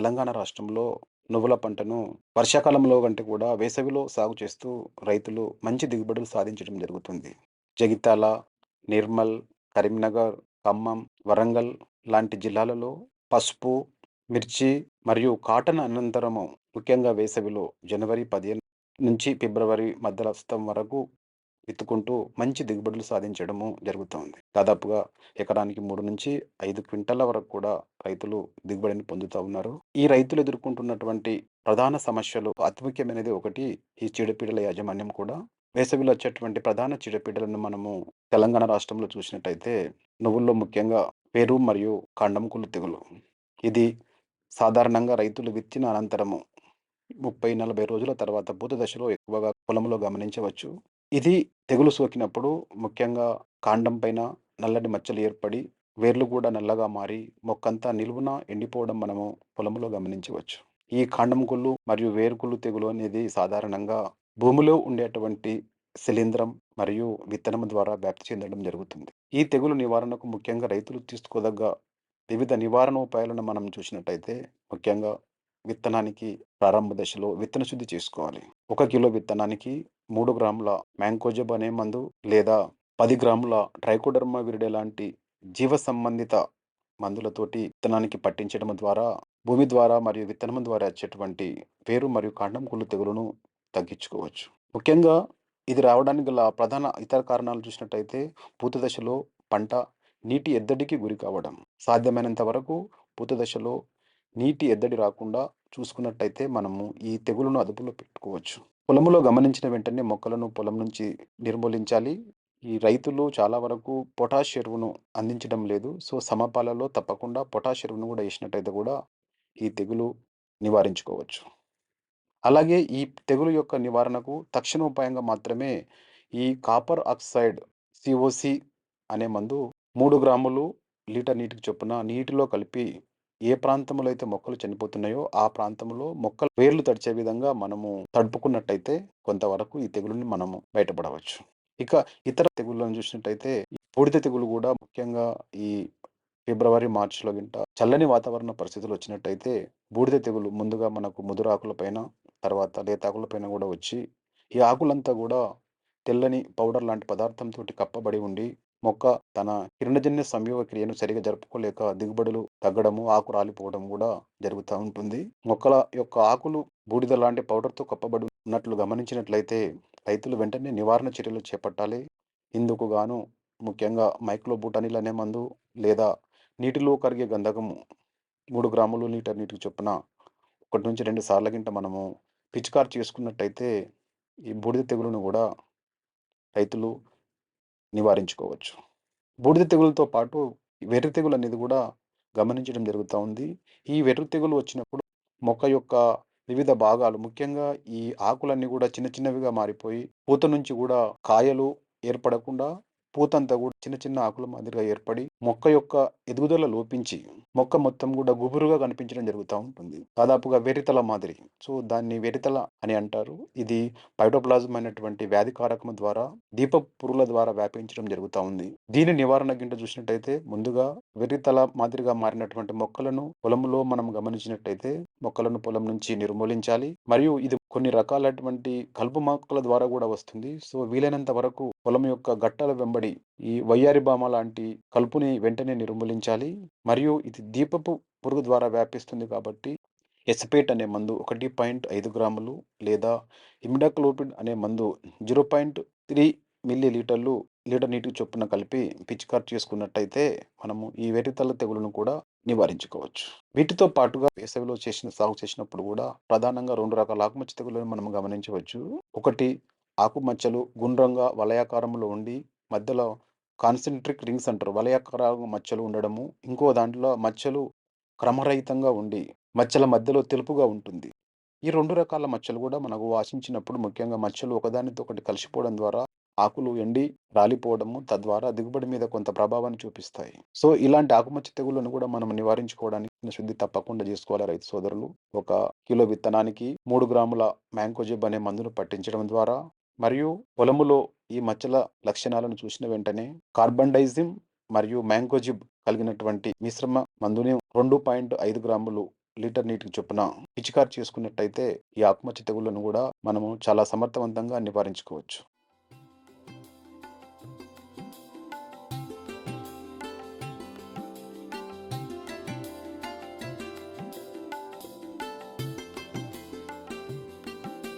తెలంగాణ రాష్ట్రంలో నువ్వుల పంటను వర్షాకాలంలో కంటే కూడా వేసవిలో సాగు చేస్తూ రైతులు మంచి దిగుబడులు సాధించడం జరుగుతుంది. జగిత్యాల, నిర్మల్, కరీంనగర్, ఖమ్మం, వరంగల్ లాంటి జిల్లాలలో పసుపు, మిర్చి మరియు కాటన్ అనంతరము ముఖ్యంగా వేసవిలో జనవరి 15 నుంచి ఫిబ్రవరి మధ్యస్థం వరకు విత్తుకుంటూ మంచి దిగుబడులు సాధించడము జరుగుతోంది. దాదాపుగా ఎకరానికి 3-5 క్వింటాల వరకు కూడా రైతులు దిగుబడిని పొందుతూ ఉన్నారు. ఈ రైతులు ఎదుర్కొంటున్నటువంటి ప్రధాన సమస్యలు అతి ముఖ్యమైనది ఒకటి ఈ చీడపీడల యాజమాన్యం కూడా. వేసవిలో వచ్చేటువంటి ప్రధాన చీడపీడలను మనము తెలంగాణ రాష్ట్రంలో చూసినట్టయితే నువ్వుల్లో ముఖ్యంగా పేరు మరియు కాండం కుళ్ళు తెగులు. ఇది సాధారణంగా రైతులు విత్తిన అనంతరము 30, 40 రోజుల తర్వాత పూత దశలో ఎక్కువగా పొలంలో గమనించవచ్చు. ఇది తెగులు సోకినప్పుడు ముఖ్యంగా కాండం పైన నల్లటి మచ్చలు ఏర్పడి వేర్లు కూడా నల్లగా మారి మొక్కంతా నిలువున ఎండిపోవడం మనము పొలంలో గమనించవచ్చు. ఈ కాండం కుళ్ళు మరియు వేరు కుళ్ళు తెగులు అనేది సాధారణంగా భూమిలో ఉండేటువంటి శిలీంద్రం మరియు విత్తనం ద్వారా వ్యాప్తి చెందడం జరుగుతుంది. ఈ తెగులు నివారణకు ముఖ్యంగా రైతులు తీసుకోదగ్గ వివిధ నివారణ ఉపాయాలను మనం చూసినట్టయితే ముఖ్యంగా విత్తనానికి ప్రారంభ దశలో విత్తన శుద్ధి చేసుకోవాలి. ఒక కిలో విత్తనానికి మూడు గ్రాముల మ్యాంకోజబ్ అనే మందు లేదా పది గ్రాముల ట్రైకోడర్మా విరిడే లాంటి జీవ సంబంధిత మందులతోటి విత్తనానికి పట్టించడం ద్వారా భూమి ద్వారా మరియు విత్తనం ద్వారా వచ్చేటువంటి వేరు మరియు కాండం కుళ్ళు తెగులును తగ్గించుకోవచ్చు. ముఖ్యంగా ఇది రావడానికి గల ప్రధాన ఇతర కారణాలు చూసినట్టయితే పూత దశలో పంట నీటి ఎద్దడికి గురి కావడం. సాధ్యమైనంత వరకు పూత దశలో నీటి ఎద్దడి రాకుండా చూసుకున్నట్టయితే మనము ఈ తెగులును అదుపులో పెట్టుకోవచ్చు. పొలములో గమనించిన వెంటనే మొక్కలను పొలం నుంచి నిర్మూలించాలి. ఈ రైతులు చాలా వరకు పొటాష్ ఎరువును అందించడం లేదు. సో, సమపాలలో తప్పకుండా పొటాష్ ఎరువును కూడా వేసినట్టయితే కూడా ఈ తెగులు నివారించుకోవచ్చు. అలాగే ఈ తెగులు యొక్క నివారణకు తక్షణ ఉపాయంగా మాత్రమే ఈ కాపర్ ఆక్సైడ్ సిఓసి అనే మందు మూడు గ్రాములు లీటర్ నీటికి చొప్పున నీటిలో కలిపి ఏ ప్రాంతంలో అయితే మొక్కలు చనిపోతున్నాయో ఆ ప్రాంతంలో మొక్కలు వేర్లు తడిచే విధంగా మనము తడుపుకున్నట్టయితే కొంతవరకు ఈ తెగులుని మనము బయటపడవచ్చు. ఇక ఇతర తెగుళ్ళను చూసినట్టయితే బూడిద తెగులు కూడా ముఖ్యంగా ఈ ఫిబ్రవరి, మార్చ్‌లో గింట చల్లని వాతావరణ పరిస్థితులు వచ్చినట్టయితే బూడిద తెగులు ముందుగా మనకు ముదురాకుల పైన, తర్వాత లేతాకుల పైన కూడా వచ్చి ఈ ఆకులంతా కూడా తెల్లని పౌడర్ లాంటి పదార్థంతో కప్పబడి ఉండి మొక్క తన కిరణజన్య సంయోగ క్రియను సరిగా జరుపుకోలేక దిగుబడులు తగ్గడము, ఆకు రాలిపోవడం కూడా జరుగుతూ ఉంటుంది. మొక్కల యొక్క ఆకులు బూడిద లాంటి పౌడర్‌తో కప్పబడి ఉన్నట్లు గమనించినట్లయితే రైతులు వెంటనే నివారణ చర్యలు చేపట్టాలి. ఇందుకు గాను ముఖ్యంగా మైక్లోబుటానిల్ అనే మందు లేదా నీటిలో కరిగే గంధకము మూడు గ్రాములు లీటర్ నీటికి చొప్పున 1-2 సార్ల గింట మనము పిచికారి చేసుకున్నట్టయితే ఈ బూడిద తెగులును కూడా రైతులు నివారించుకోవచ్చు. బూడిద తెగులుతో పాటు వెర్రి తెగులు అనేది కూడా గమనించడం జరుగుతూ ఉంది. ఈ వెర్రి తెగులు వచ్చినప్పుడు మొక్క యొక్క వివిధ భాగాలు ముఖ్యంగా ఈ ఆకులన్నీ కూడా చిన్న చిన్నవిగా మారిపోయి పూత నుంచి కూడా కాయలు ఏర్పడకుండా పూతంతా కూడా చిన్న చిన్న ఆకుల మాదిరిగా ఏర్పడి మొక్క యొక్క ఎదుగుదల లోపించి మొక్క మొత్తం కూడా గుబురుగా కనిపించడం జరుగుతూ ఉంటుంది. దాదాపుగా వెరితల మాదిరి. సో, దాన్ని వెరితల అని అంటారు. ఇది పైటోప్లాజం అయినటువంటి వ్యాధి కారకము ద్వారా దీప పురుగుల ద్వారా వ్యాపించడం జరుగుతూ ఉంది. దీని నివారణ గింట చూసినట్టయితే ముందుగా వెరితల మాదిరిగా మారినటువంటి మొక్కలను పొలంలో మనం గమనించినట్టయితే మొక్కలను పొలం నుంచి నిర్మూలించాలి. మరియు ఇది కొన్ని రకాలైనటువంటి కలుపు మొక్కల ద్వారా కూడా వస్తుంది. సో, వీలైనంత వరకు పొలం యొక్క గట్టాల వెంబడి ఈ వయ్యారి భామ లాంటి కలుపుని వెంటనే నిర్మూలించాలి. మరియు ఇది దీపపు పురుగు ద్వారా వ్యాపిస్తుంది కాబట్టి ఎస్పేట్ అనే మందు 1.5 గ్రాములు లేదా ఇమిడాక్లోపిడ్ అనే మందు 0.3 మిల్లీ లీటర్లు లీటర్ నీటికి చొప్పున కలిపి పిచికారి చేసుకున్నట్టయితే మనము ఈ వేటితల తెగులును కూడా నివారించుకోవచ్చు. వీటితో పాటుగా వేసవిలో చేసిన సాగు చేసినప్పుడు కూడా ప్రధానంగా రెండు రకాల ఆకుమచ్చ తెగులను మనం గమనించవచ్చు. ఒకటి ఆకుమచ్చలు గుండ్రంగా వలయాకారంలో ఉండి మధ్యలో కాన్సెంట్రిక్ రింగ్స్ అంటారు. వలయాకార మచ్చలు ఉండడము. ఇంకో దాంట్లో మచ్చలు క్రమరహితంగా ఉండి మచ్చల మధ్యలో తెలుపుగా ఉంటుంది. ఈ రెండు రకాల మచ్చలు కూడా మనకు వాసించినప్పుడు ముఖ్యంగా మచ్చలు ఒకదానితో ఒకటి కలిసిపోవడం ద్వారా ఆకులు ఎండి రాలిపోవడము తద్వారా దిగుబడి మీద కొంత ప్రభావాన్ని చూపిస్తాయి. సో, ఇలాంటి ఆకుమచ్చ తెగుళ్ళను కూడా మనం నివారించుకోవడానికి శుద్ధి తప్పకుండా చేసుకోవాలి రైతు సోదరులు. ఒక కిలో విత్తనానికి మూడు గ్రాముల మ్యాంకోజిబ్ అనే మందును పట్టించడం ద్వారా మరియు పొలములో ఈ మచ్చల లక్షణాలను చూసిన వెంటనే కార్బండైజిమ్ మరియు మ్యాంగోజిబ్ కలిగినటువంటి మిశ్రమ మందుని 2.5 గ్రాములు లీటర్ నీటికి చొప్పున పిచికారి చేసుకున్నట్టయితే ఈ ఆకుమచ్చ తెగుళ్ళను కూడా మనము చాలా సమర్థవంతంగా నివారించుకోవచ్చు.